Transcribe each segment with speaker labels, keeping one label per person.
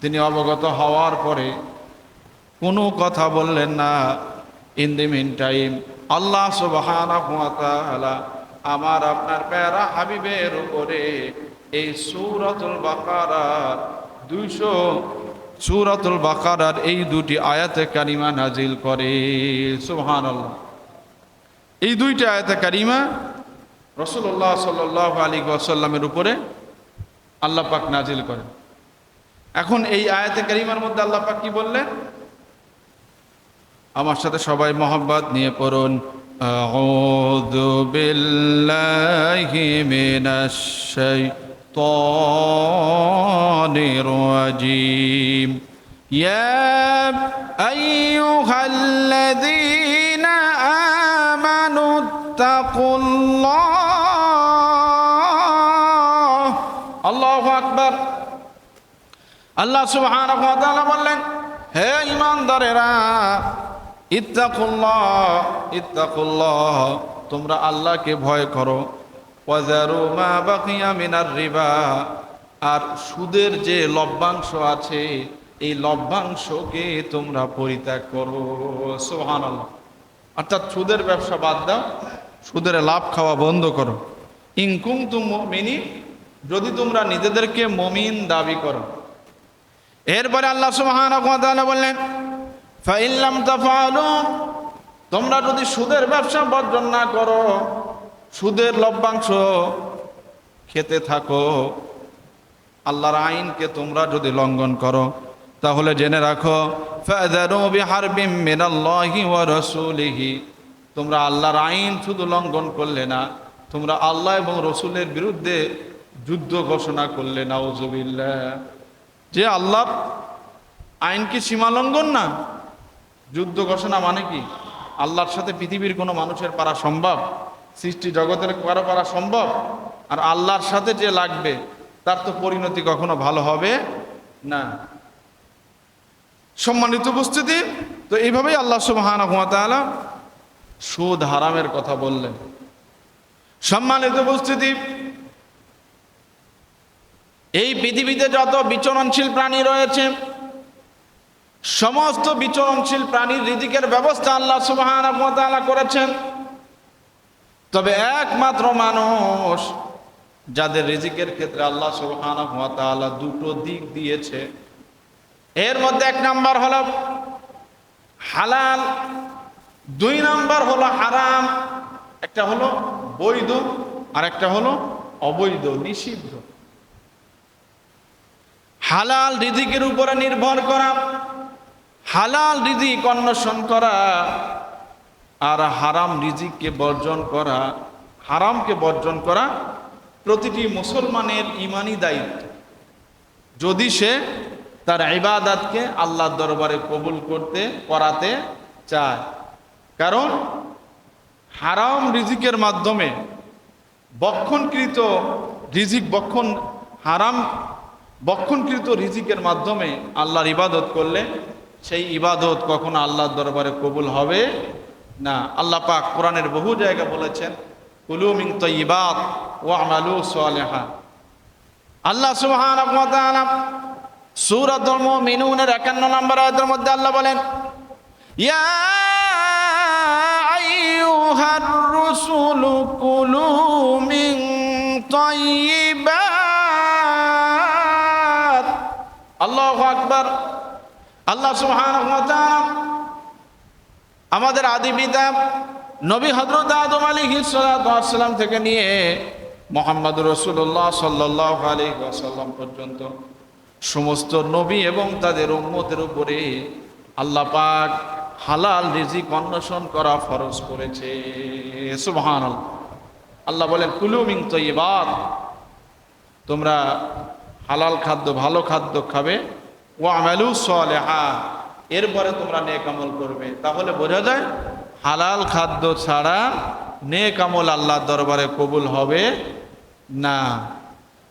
Speaker 1: তিনি অবগত হওয়ার পরে কোনো কথা বললেন না। ইন দি মিন টাইম আল্লাহ তাআলা আমার আপনার প্যারা হাবিবের উপরে এই সূরাতুল বাকারার 200 সূরাতুল বাকারার এই দুটি আয়াতে কারিমা নাজিল করে। সুবহানাল্লাহ। এই দুইটা আয়াতে কারিমা রসুল্লাহ সাল্লাহ আলী ওয়াসাল্লামের উপরে আল্লাহ পাক নাজিল করেন। এখন এই আয়াতে কারিমার মধ্যে আল্লাহ পাক কি বললেন? আমার সাথে সবাই মোহাম্মদ নিয়ে পড়ুন। আউযু বিল্লাহি মিনাশ শাইতানির রাজিম। ইয়া আইয়ুহাল্লাযীনা আমানু তাকুল্লাহ আকবার। আল্লাহ তাআলা বললেন, হে ঈমানদারেরা, ইত্তাকুল্লাহ ইত্তাকুল্লাহ, তোমরা আল্লাহকে ভয় করো। ওয়াজারু মা বাকিয়া মিনার রিবা, আর সুদের যে লভ্যাংশ আছে, এই লভ্যাংশকে তোমরা পরিত্যাগ করো। সুবহানাল্লাহ। অর্থাৎ সুদের ব্যবসা বাদ দাও, সুদের লাভ খাওয়া বন্ধ করো। ইনকুম তুম যদি তোমরা নিজেদেরকে মমিন দাবি করো। এরপরে আল্লাহ তাআলা বললেন ফাইল্লাম তাফালু তোমরা যদি সুদের ব্যবসা বর্জন না করো, সুদের লভ্যাংশ খেতে থাকো। আল্লাহর আইনকে তোমরা যদি লঙ্ঘন করো, তাহলে জেনে রাখো তোমরা আল্লাহর আইন শুধু লঙ্ঘন করলে না, তোমরা আল্লাহ এবং রসুলের বিরুদ্ধে যুদ্ধ ঘোষণা করলে, নাউজুবিল্লাহ। যে আল্লাহর আইন কি সীমা লঙ্ঘন না, যুদ্ধ ঘোষণা মানে কি? আল্লাহর সাথে পৃথিবীর কোনো মানুষের পারা সম্ভব? সৃষ্টি জগতের কারও পারা সম্ভব? আর আল্লাহর সাথে যে লাগবে, তার তো পরিণতি কখনো ভালো হবে না। সম্মানিত উপস্থিতি, তো এইভাবেই আল্লাহ তাআলা সুদ হারামের কথা বললেন। সম্মানিত উপস্থিতি এই পৃথিবীতে যত বিচরণশীল প্রাণী রয়েছে, সমস্ত বিচরণশীল প্রাণীর রিজিকের ব্যবস্থা আল্লাহ ওয়া করেছেন। তবে একমাত্র মানুষ যাদের রিজিকের ক্ষেত্রে আল্লাহ সুবহানাহু ওয়া দুটো দিক দিয়েছে, এর মধ্যে এক নাম্বার হলো হালাল, দুই নাম্বার হলো হারাম, একটা হলো বৈধ আর একটা হলো অবৈধ, নিষিদ্ধ। হালাল রিজিকের উপরে নির্ভর করা, হালাল রিজিক অন্বেষণ করা আর হারাম রিজিককে বর্জন করা, হারামকে বর্জন করা প্রতিটি মুসলমানের ইমানি দায়িত্ব। যদি সে তার ইবাদাতকে আল্লাহর দরবারে কবুল করতে, করাতে চায়। কারণ হারাম রিজিকের মাধ্যমে বক্ষণকৃত রিজিক বক্ষণ হারাম বক্ষণকৃত রিজিকের মাধ্যমে আল্লাহর ইবাদত করলে সেই ইবাদত কখনো আল্লাহর দরবারে কবুল হবে না। আল্লাহ পাক কোরআনের বহু জায়গা বলেছেন, কুলু মিন তয়িবাত ও আমালু সালেহা। আল্লাহ তাআলা সূরাতুল মুমিনুনের 51 নম্বর আয়াতের মধ্যে আল্লাহ বলেন, ইয়া আইয়ুহার রুসুলু কুলু মিন আকবার। আল্লাহ তাআলা আমাদের আদি পিতা নবী হযরত আদম আলাইহিস সালাতু ওয়াস সালাম থেকে নিয়ে মোহাম্মদ রসুল্লাহ সাল্লাহ আলী ওয়াসাল্লাম পর্যন্ত সমস্ত নবী এবং তাদের উম্মতের উপরে আল্লাহ পাক হালাল রিজিক অন্বেষণ করা ফরজ করেছে। সুবহান আল্লাহ বলেন, কুলু মিং তৈবাদ তোমরা হালাল খাদ্য, ভালো খাদ্য খাবে ও আমালু এরপরে তোমরা নেক আমল করবে। তাহলে বোঝা যায়, হালাল খাদ্য ছাড়া নেক আমল আল্লাহর দরবারে কবুল হবে না।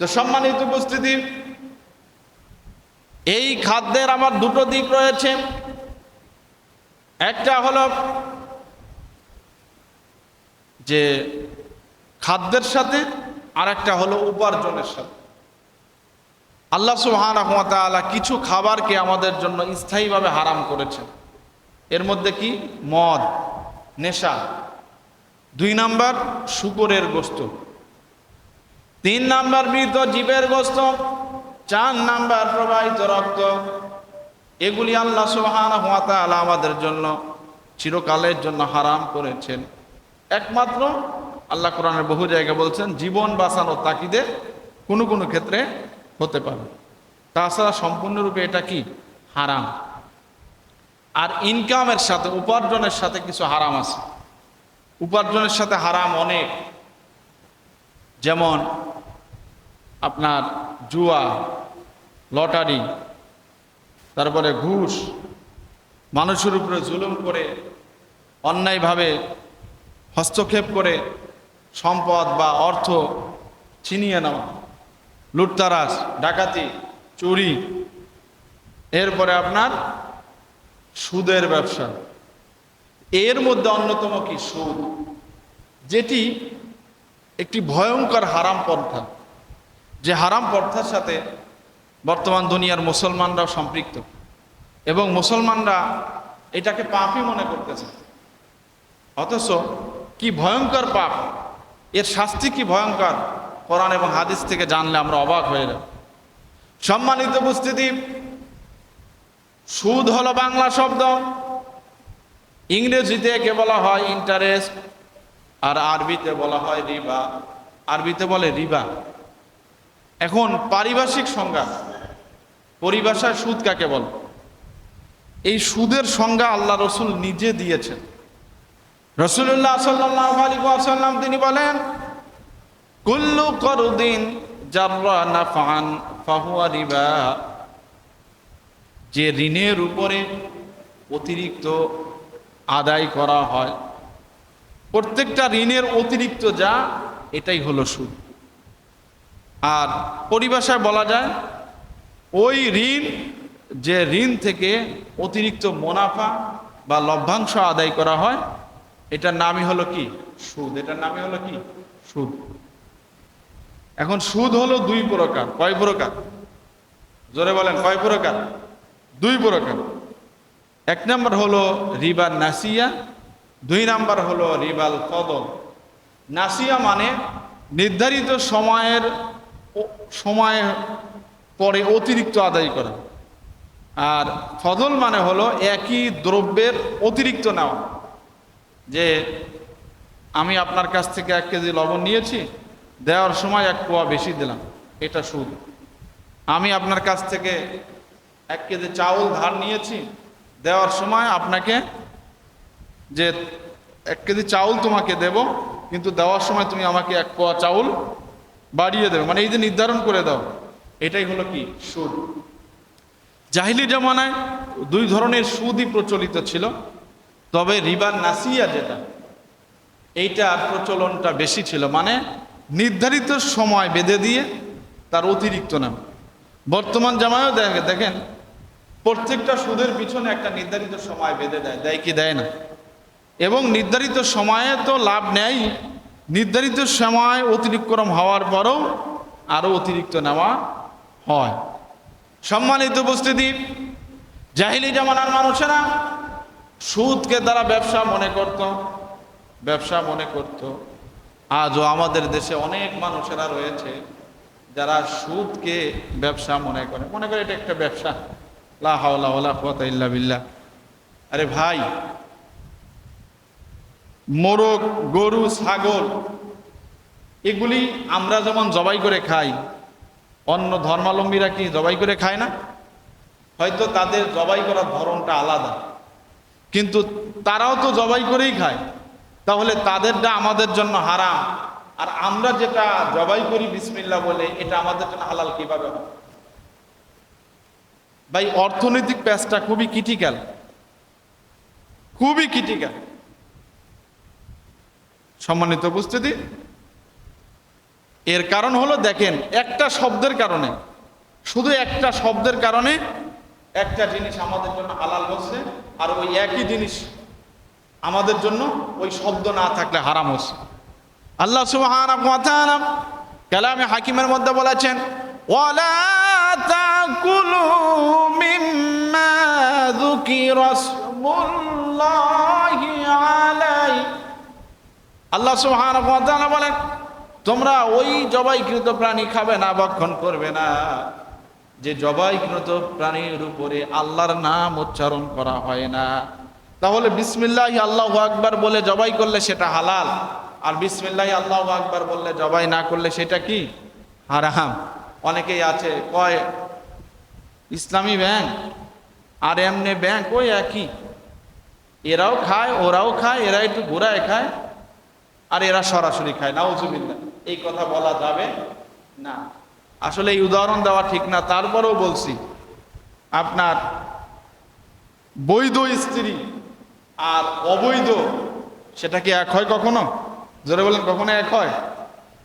Speaker 1: তো সম্মানিত উপস্থিতি, এই খাদ্যের আমার দুটো দিক রয়েছে। একটা হলো যে খাদ্যের সাথে আর একটা হলো উপার্জনের সাথে। আল্লাহ সুহানা কিছু খাবারকে আমাদের জন্য স্থায়ীভাবে হারাম করেছেন। এর মধ্যে কি? মদ, নেশা। দুই নাম্বার, শুকরের গোস্ত। তিন নাম্বার, মৃত জীবের গোস্ত। চার নাম্বার, প্রবাহিত রক্ত। এগুলি আল্লাহ সুবহান আমাদের জন্য চিরকালের জন্য হারাম করেছেন। একমাত্র আল্লাহ কোরআনের বহু জায়গায় বলছেন, জীবন বাঁচানো তাকিদে কোনো কোনো ক্ষেত্রে হতে পারে। তাছাড়া সম্পূর্ণরূপে এটা কি? হারাম। আর ইনকামের সাথে, উপার্জনের সাথে কিছু হারাম আছে। উপার্জনের সাথে হারাম অনেক। যেমন আপনার জুয়া, লটারি, তারপরে ঘুষ, মানুষের উপরে জুলুম করে, অন্যায়ভাবে হস্তক্ষেপ করে সম্পদ বা অর্থ ছিনিয়ে নেওয়া। লুটতারাস ডাকাতি, চুরি। এরপরে আপনার সুদের ব্যবসা। এর মধ্যে অন্যতম কি? সুদ। যেটি একটি ভয়ঙ্কর হারাম পন্থা। যে হারাম পন্থার সাথে বর্তমান দুনিয়ার মুসলমানরাও সম্পৃক্ত। এবং মুসলমানরা এটাকে পাপই মনে করতেছে। অথচ কি ভয়ঙ্কর পাপ। এর শাস্তি কি ভয়ঙ্কর? কোরআন এবং হাদিস থেকে জানলে আমরা অবাক হয়ে যাব। সম্মানিত উপস্থিতি, সুদ হলো বাংলা শব্দ। ইংরেজিতে কে বলা হয় ইন্টারেস্ট আর আরবিতে বলা হয় রিবা। আরবিতে বলে রিবা। এখন পারিভাষিক সংজ্ঞা, পরিভাষায় সুদ কাকে বল? এই সুদের সংজ্ঞা আল্লাহ রসুল নিজে দিয়েছেন। রসুল্লাহ সাল্লাহ আলী আসাল্লাম তিনি বলেন কুল্লু করুদ্দিন জাররা নাফান যে ঋণের উপরে অতিরিক্ত আদায় করা হয়, প্রত্যেকটা ঋণের অতিরিক্ত যা, এটাই হলো সুদ। আর পরিভাষায় বলা যায়, ওই ঋণ, যে ঋণ থেকে অতিরিক্ত মুনাফা বা লভ্যাংশ আদায় করা হয়, এটার নামই হলো কি? সুদ। এটার নামই হলো কি? সুদ। এখন সুদ হলো দুই প্রকার। কয় প্রকার? জোরে বলেন, কয় প্রকার? দুই প্রকার। এক নম্বর হলো রিবা নাসিয়া, দুই নাম্বার হলো রিবাল কদম নাসিয়া মানে নির্ধারিত সময়ের সময় পরে অতিরিক্ত আদায় করা। আর ফদল মানে হলো একই দ্রব্যের অতিরিক্ত নেওয়া। যে আমি আপনার কাছ থেকে এক কেজি লবণ নিয়েছি দেওয়ার সময় এক পোয়া বেশি দিলাম, এটা সুদ। আমি আপনার কাছ থেকে এক কেজি চাউল ধার নিয়েছি, দেওয়ার সময় আপনাকে যে এক কেজি চাউল তোমাকে দেব, কিন্তু দেওয়ার সময় তুমি আমাকে এক পোয়া চাউল বাড়িয়ে দেবে মানে এই যে নির্ধারণ করে দাও, এটাই হলো কি? সুদ। জাহিলি জমানায় দুই ধরনের সুদই প্রচলিত ছিল, তবে রিবার নাসিয়া যেটা, এইটার প্রচলনটা বেশি ছিল মানে নির্ধারিত সময় বেঁধে দিয়ে তার অতিরিক্ত নাম। বর্তমান জামায়ও দেখে, দেখেন, প্রত্যেকটা সুদের পিছনে একটা নির্ধারিত সময় বেঁধে দেয় দেয় কি দেয় না? এবং নির্ধারিত সময়ে তো লাভ নেয় নির্ধারিত সময় অতিরিক্রম হওয়ার পরেও আরও অতিরিক্ত নেওয়া হয়। সম্মানিত উপস্থিতি, জাহিলি জামানার মানুষেরা সুদকে তারা ব্যবসা মনে করত, ব্যবসা মনে করত। আজও আমাদের দেশে অনেক মানুষেরা রয়েছে যারা সুদকে ব্যবসা মনে করে। মনে করে এটা একটা ব্যবসা। লা হাওলা ওয়ালা কুওয়াতা ইল্লা বিল্লাহ। আরে ভাই, মোরগ, গরু, ছাগল, এগুলি আমরা যেমন জবাই করে খাই, অন্য ধর্মাবলম্বীরা কি জবাই করে খায় না? হয়তো তাদের জবাই করার ধরনটা আলাদা। কিন্তু তারাও তো জবাই করেই খায়। তাহলে তাদেরটা আমাদের জন্য হারাম। আর আমরা যেটা জবাই করি বিসমিল্লা বলে, এটা আমাদের জন্য হালাল কীভাবে হবে? ভাই, অর্থনৈতিক প্যাচটা খুবই ক্রিটিক্যাল খুবই ক্রিটিক্যাল সম্মানিত উপস্থিতি? এর কারণ হলো, দেখেন, একটা শব্দের কারণে, শুধু একটা শব্দের কারণে একটা জিনিস আমাদের জন্য হালাল হচ্ছে আর ওই একই জিনিস আমাদের জন্য ওই শব্দ না থাকলে হারাম হচ্ছে। আল্লাহ সুবহান কালামে হাকিমের মধ্যে বলেছেন, ওয়ালা তাকুলু মিম্মা যুকিরা ইসমুল্লাহি আলাই। আল্লাহ সুবহানাহু ওয়া বলেন, তোমরা ওই জবাইকৃত প্রাণী খাবে না, ভক্ষণ করবে না। যে জবাইকৃত প্রাণীর উপরে আল্লাহর নাম উচ্চারণ করা হয় না। তাহলে বিসমিল্লাহ আল্লাহ আকবার বলে জবাই করলে সেটা হালাল, আর বিসমিল্লাহ আল্লাহ আকবার বললে জবাই না করলে সেটা কি? হারাম। অনেকেই আছে, কয়, ইসলামী ব্যাংক আর এমনি ব্যাংক ওই একই। এরাও খায়, ওরাও খায়, এরা একটু ঘোরায় খায়, আর এরা সরাসরি খায়। নাউজুবিল্লাহ, এই কথা বলা যাবে না। আসলে এই উদাহরণ দেওয়া ঠিক না, তারপরেও বলছি, আপনার বৈধ স্ত্রী আর অবৈধ, সেটা কি এক হয় কখনো? জোরে বলেন, কখনো এক হয়?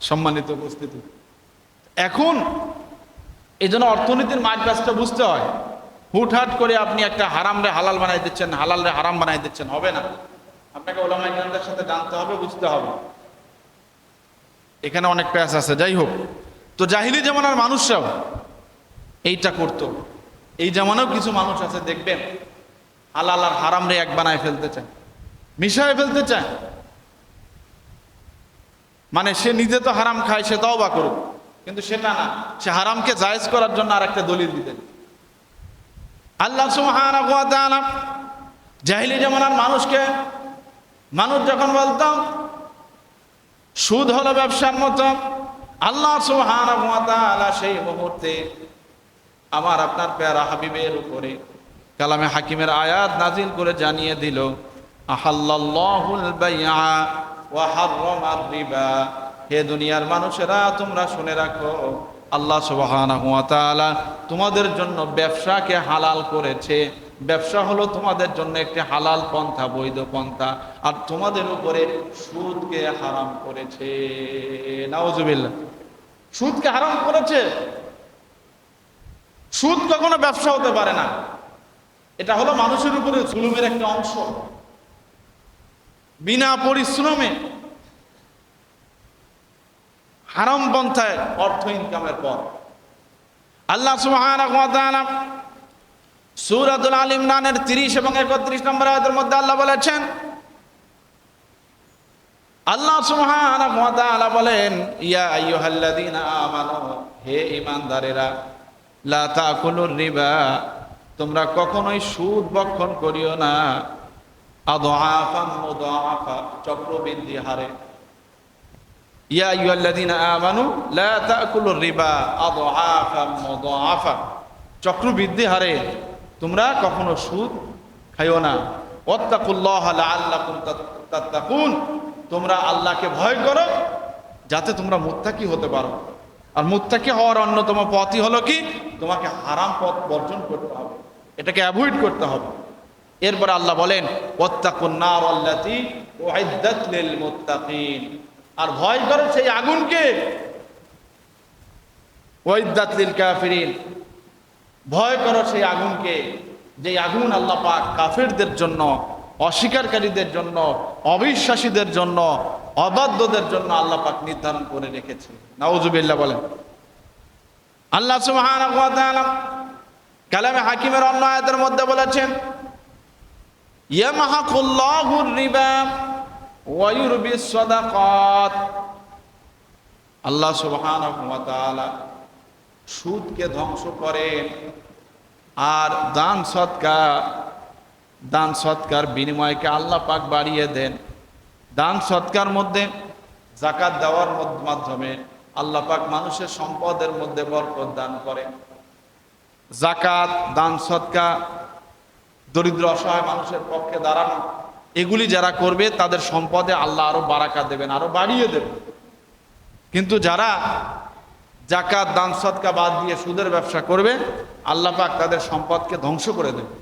Speaker 1: সম্মানিত উপস্থিতি। এখন এই জন্য অর্থনীতির মাঝ কাজটা বুঝতে হয়। হুটহাট করে আপনি একটা হারামরে হালাল বানাই দিচ্ছেন হালালরে হারাম বানাই দিচ্ছেন, হবে না। আপনাকে ওলামা ইকরামদের সাথে জানতে হবে, বুঝতে হবে। এখানে অনেক প্যাস আছে, যাই হোক। তো জাহিলি জামানার মানুষরাও এইটা করতো। এই জামানাও কিছু মানুষ আছে, দেখবেন। হালাল আর হারাম রে এক বানায় ফেলতে চায়। মিশায় ফেলতে চায়। মানে সে নিজে তো হারাম খায়, সে তাও বা করুক। কিন্তু সেটা না সে হারামকে জায়েজ করার জন্য আর একটা দলিল দিতেন আল্লাহ সুবহানাহু ওয়া তাআলা জাহিলি মানুষকে, মানুষ যখন বলতাম সুদ হলো ব্যবসার মতো, আল্লাহ তাআলা সেই মুহূর্তে আমার আপনার পেয়ারা হাবিবের উপরে কালামে হাকিমের আয়াত নাজিল করে জানিয়ে দিল রিবা। হে দুনিয়ার মানুষেরা, তোমরা শুনে রাখো, আল্লাহ তাআলা তোমাদের জন্য ব্যবসাকে হালাল করেছে। ব্যবসা হলো তোমাদের জন্য একটি হালাল পন্থা, বৈধ পন্থা, আর তোমাদের উপরে সুদকে হারাম করেছে। নাউজুবিল্লাহ। সুদকে হারাম করেছে? সুদ কখনো ব্যবসা হতে পারে না। এটা হলো মানুষের উপরে জুলুমের একটা অংশ। বিনা পরিশ্রমে হারাম পন্থায় অর্থ ইনকামের পর। আল্লাহ সুহানা সূরাতুল আল ইমরানের 30 এবং 31 নম্বর আয়াতের মধ্যে আল্লাহ বলেছেন, আল্লাহ সুবহানাহু ওয়া বলেন, ইয়া আইয়ুহাল্লাযীনা আমানু, হে ঈমানদারেরা, লা তাকুলুর রিবা তোমরা কখনোই সুদ বক্ষণ করিও না। আদআফাম মুদাআফা, চক্রবৃদ্ধি হারে। ইয়া আইয়ুহাল্লাযীনা আমানু, লা তাকুলুর রিবা আদআফাম মুদাআফা। চক্রবৃদ্ধি হারে, তোমরা কখনো সুদ খাইও না। ওয়াত্তাকুল্লাহ লাআল্লাকুম তাত্তাকুন। তোমরা আল্লাহকে ভয় করো, যাতে তোমরা মুত্তাকি হতে পারো। আর মুত্তাকি হওয়ার অন্যতম পথই হলো কি? তোমাকে হারাম পথ বর্জন করতে হবে। এটাকে অ্যাভয়েড করতে হবে। এরপর আল্লাহ বলেন আর ভয় করে সেই আগুনকে। কাফিরিন। ভয় করো সেই আগুনকে যে আগুন আল্লাহ পাক কাফেরদের জন্য, অস্বীকারীদের জন্য, অবিশ্বাসীদের জন্য, অবাধ্যদের জন্য আল্লাহ পাক নির্ধারণ করে রেখেছে। নাউজুবিল্লাহ বলেন। আল্লাহ সুবহানাহু ওয়া তাআলা কালামে হাকিমের অন্য আয়াতের মধ্যে বলেছেন আল্লাহ তাআলা সুদকে ধ্বংস করেন আর দান সৎকার দান সৎকার বিনিময়কে আল্লাহ পাক বাড়িয়ে দেন। দান সৎকার মধ্যে জাকাত দেওয়ার মাধ্যমে আল্লাহ পাক মানুষের সম্পদের মধ্যে বরকত দান করেন। জাকাত, দান সৎকা দরিদ্র, অসহায় মানুষের পক্ষে দাঁড়ানো, এগুলি যারা করবে, তাদের সম্পদে আল্লাহ আরও বারাকা দেবেন আরও বাড়িয়ে দেবেন। কিন্তু যারা জাকাত, দান সৎকা বাদ দিয়ে সুদের ব্যবসা করবে, আল্লাহ পাক তাদের সম্পদকে ধ্বংস করে দেবে